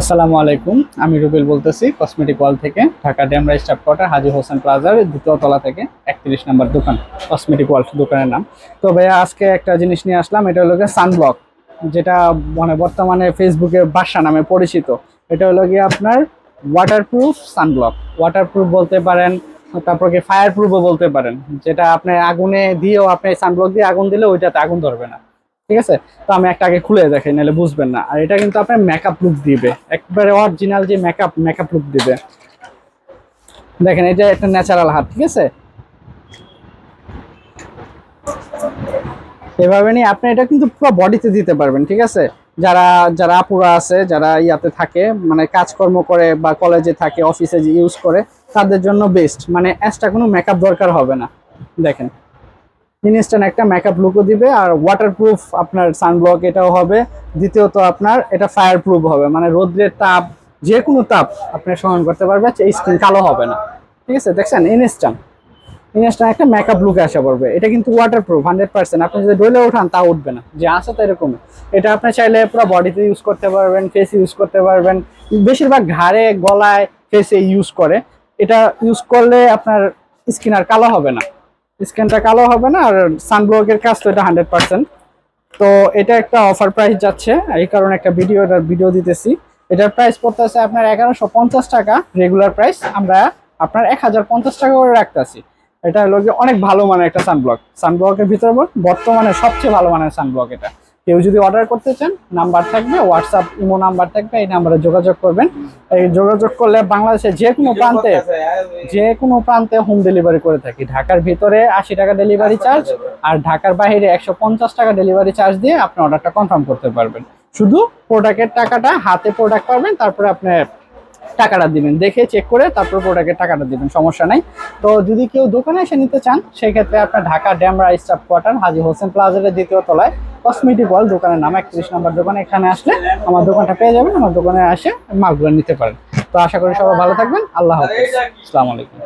আসসালামু আলাইকুম, আমি রুবেল বলতেছি কসমেটিক ওয়াল থেকে ঢাকা ড্যামরা স্টাফ কোয়ার্টার হাজি হোসেন প্লাজার দ্বিতীয় তলা থেকে, একত্রিশ নম্বর দোকান কসমেটিক ওয়াল দোকানের নাম। তো ভাইয়া, আজকে একটা জিনিস নিয়ে আসলাম, এটা হলো গিয়ে সানব্লক যেটা মানে বর্তমানে ফেসবুকে বাসা নামে পরিচিত। এটা হলো গিয়ে আপনার ওয়াটারপ্রুফ সানব্লক ওয়াটারপ্রুফ বলতে পারেন, তারপর কি ফায়ার প্রুফও বলতে পারেন, যেটা আপনি আগুনে দিয়েও আপনি সানব্লক দিয়ে আগুন দিলে ওইটাতে আগুন ধরবে না। ঠিক আছে? তো আমি একটা আগে খুলে দেখাই, নাহলে বুঝবেন না। আর এটা কিন্তু আপনার মেকআপ লুক দিবে। একবারে অরিজিনাল যে মেকআপ মেকআপ লুক দিবে। দেখেন এটা একটা ন্যাচারাল হাত, ঠিক আছে? এভাবে নিয়ে আপনি এটা কিন্তু পুরো বডিতে দিতে পারবেন, ঠিক আছে? যারা যারা আপুরা আছে, যারা ইয়াতে থাকে মানে কাজকর্ম করে বা কলেজে থাকে অফিসে ইউজ করে, তাদের জন্য বেস্ট মানে এক্সট্রা কোনো মেকআপ দরকার হবে না। দেখেন ইনস্ট্যান্ট একটা মেকআপ লুকও দিবে আর ওয়াটারপ্রুফ আপনার সানব্লক এটাও হবে। দ্বিতীয়ত আপনার এটা ফায়ার প্রুফ হবে মানে রোদ্রের তাপ যে কোনো তাপ আপনি সহন করতে পারবে এই স্কিন কালো হবে না। ঠিক আছে, দেখছেন, ইনস্ট্যান্ট। ইনস্ট্যান্ট একটা মেকআপ লুকে আসা পড়বে। এটা কিন্তু ওয়াটারপ্রুফ হান্ড্রেড পার্সেন্ট আপনি যদি ডলে ওঠান, তা উঠবে না। যে আছে, তো এরকমই। এটা আপনি চাইলে পুরো বডিতে ইউজ করতে পারবেন ফেসে ইউজ করতে পারবেন। বেশিরভাগ ঘাড়ে, গলায় ফেসে ইউজ করে। এটা ইউজ করলে আপনার স্কিন আর কালো হবে না। স্কিনটা কালো হবে না, আর সানব্লকের কাজ তো এটা হান্ড্রেড পার্সেন্ট তো এটা একটা অফার প্রাইস যাচ্ছে, এই কারণে একটা ভিডিও ভিডিও দিতেছি। এটার প্রাইস পড়তেছে আপনার এগারোশো পঞ্চাশ টাকা রেগুলার প্রাইস আমরা আপনার এক হাজার পঞ্চাশ টাকা করে রাখতেছি। এটা হলো অনেক ভালো মানের একটা সানব্লক সানব্লকের ভিতরে বর্তমানে সবচেয়ে ভালো মানের সানব্লক এটা। কেউ যদি অর্ডার করতে চান নাম্বার থাকবে হোয়াটসঅ্যাপ ইমো নাম্বার থাকবে এই নাম্বারে যোগাযোগ করবেন। এই যোগাযোগ করলে বাংলাদেশের যে কোনো প্রান্তে যে কোনো প্রান্তে হোম ডেলিভারি করে থাকি। ঢাকার ভিতরে আশি টাকা ডেলিভারি চার্জ আর ঢাকার বাইরে একশো পঞ্চাশ টাকা ডেলিভারি চার্জ দিয়ে আপনি অর্ডারটা কনফার্ম করতে পারবেন। শুধু প্রোডাক্টের টাকাটা হাতে প্রোডাক্ট পাবেন তারপরে আপনি টাকাটা দিবেন। দেখে চেক করে তারপর প্রোডাক্টের টাকাটা দিবেন, সমস্যা নাই। তো যদি কেউ দোকানে এসে নিতে চান সেক্ষেত্রে আপনার ঢাকা ড্যামরা স্টাফ কোয়ার্টার, হাজি হোসেন প্লাজারের দ্বিতীয় তলায় কসমেটিক ওয়াল দোকানের নাম, একত্রিশ নম্বর দোকানে। এখানে আসলে আমার দোকানটা পেয়ে যাবেন, আমার দোকানে আসে মালগুলো নিতে পারেন। তো আশা করি সবাই ভালো থাকবেন। আল্লাহ হাফিজ। আসসালামু আলাইকুম।